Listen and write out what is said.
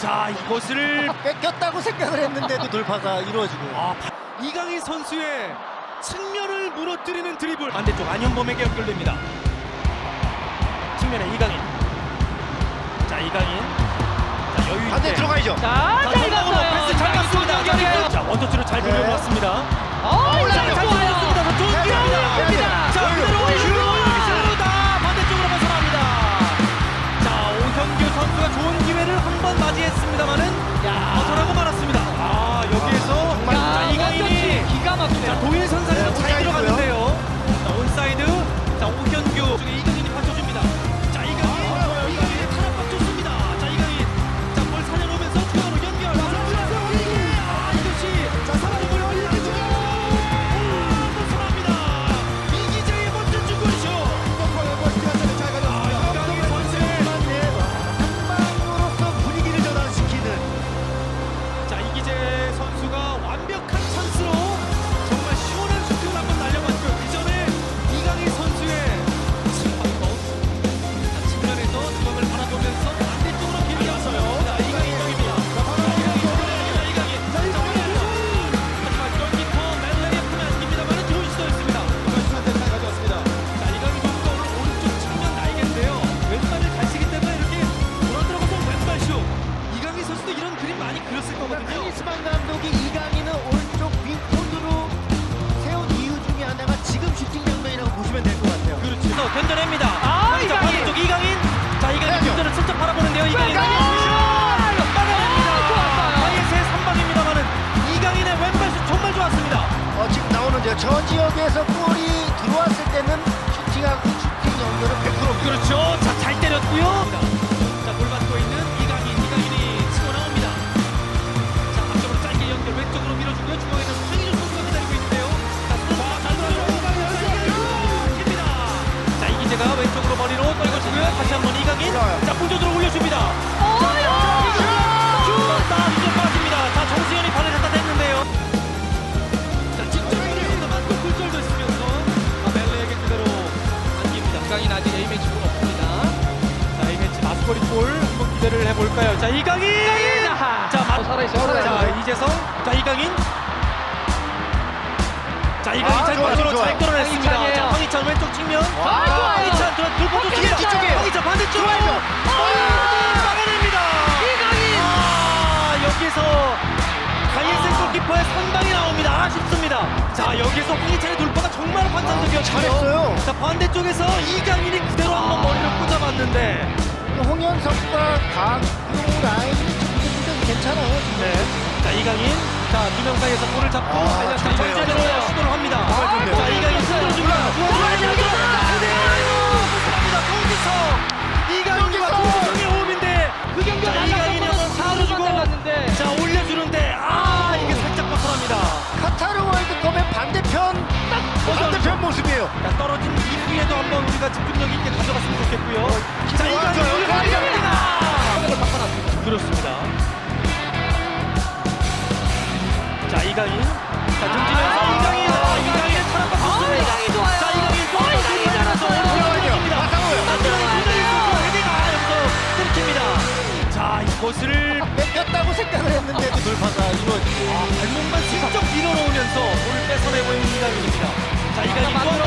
자 이것을 뺏겼다고 생각을 했는데도 돌파가 이루어지고 아, 바- 이강인 선수의 측면을 무너뜨리는 드리블 반대쪽 안현범에게 연결됩니다. 측면에 이강인. 자 이강인. 자 여유 있게. 반대 들어가야죠. 자, 자, 잘 전방으로 갔어요. 패스 잘 갔습니다. 연결이에요. 자 원터치로 잘 네. 돌려놓았습니다. 어, 자, 이강인 잘 좋아요. 돌렸습 나오는 저, 저 지역에서 골이 들어왔을 때는 슈팅하고 슈팅 연결은 100%입니다. 그렇죠. 자, 잘 때렸고요. 자, 볼 받고 있는 이강인. 이강인이 치고 나옵니다. 자, 앞쪽으로 짧게 연결 왼쪽으로 밀어주고요. 중앙에서 황희준 선수가 기다리고 있는데요. 자. 자, 이기재가 왼쪽으로 머리로 떨궈주고요. 다시 한번 이강인. 자, 골 한번 기대를 해볼까요? 자, 이강인! 자, 마, 어, 살아있어요. 자, 이재성. 자, 이강인. 자, 이강인 아, 잘 좋아요, 끌어내고 좋아요. 잘 끌어냈습니다. 황희찬이에요. 자, 황희찬 왼쪽 측면. 아, 좋아요. 황희찬 들- 들고 뒤에 줍니다. 뒤쪽이에요. 황희찬 반대쪽. 좋아요. 아, 막아냅니다. 이강인! 아, 여기서 가이센 골키퍼의 선방이 나옵니다. 아쉽습니다. 자, 여기서 황희찬의 돌파가 정말 환상적이었고요. 잘했어요. 자, 반대쪽에서 이강인이 그대로 한번 머리를 꽂아봤는데. 홍현석과 박용우 라인이 지금 괜찮아요. 네. 자, 이강인. 자, 사이에서 볼을 잡고 아, 자, 좋네요. 전체적으로. 시도를 합니다. 모습이에요. 자, 떨어진 이후에도 한번 우리가 집중력 있게 가져갔으면 좋겠고요. 자, 이강인 좋아요. 올려줍니다. 을 바꿔놨습니다. 그렇습니다. 자 이강인 자 등지면서 이강인 아, 이강인의 타락과 아, 이강인 좋아요. 자 이강인 또 아, 이강인 잘했어요. 올라갑니다. 마상호요. 끊깁니다. 자 이것을 뺏겼다고 생각을 했는데도 돌파가 이루어지고 아, 발목만 슬쩍 밀어놓으면서 볼을 뺏어내고 있는 이강인입니다. 자 이강